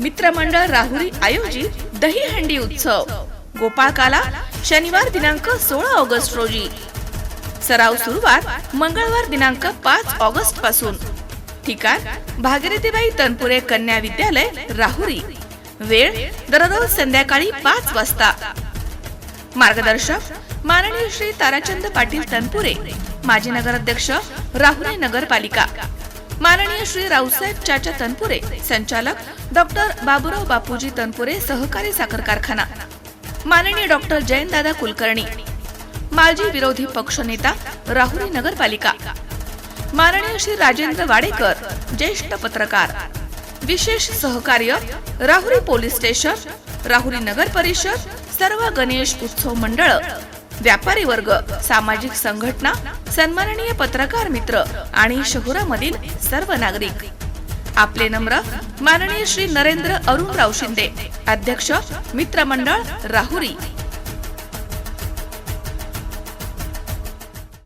मित्रमंडळ राहुरी आयोजित दहीहंडी उत्सव. गोपाळकाला शनिवार दिनांक सोळा ऑगस्ट रोजी. सराव सुरुवात मंगळवार दिनांक पाच ऑगस्टपासून. ठिकाण भागीरथीबाई तनपुरे कन्या विद्यालय राहुरी. वेळ दररोज संध्याकाळी पाच वाजता. मार्गदर्शक माननीय श्री ताराचंद पाटील तनपुरे माजी नगराध्यक्ष राहुरी नगरपालिका. माननीय श्री रावसाहेब चाचा तनपुरे संचालक डॉक्टर बाबुराव बापूजी तनपुरे सहकारी साखर कारखाना. माननीय डॉक्टर जयंतदादा कुलकर्णी. माजी विरोधी पक्षनेता राहुरी नगरपालिका. माननीय श्री राजेंद्र वाडेकर ज्येष्ठ पत्रकार. विशेष सहकार्य राहुरी पोलीस स्टेशन राहुरी नगर परिषद सर्व गणेश उत्सव मंडळ व्यापारी वर्ग सामाजिक संघटना सन्माननीय पत्रकार मित्र आणि शहरामधील सर्व नागरिक. आपले नम्र माननीय श्री नरेंद्र अरुणराव शिंदे अध्यक्ष मित्रमंडळ राहुरी.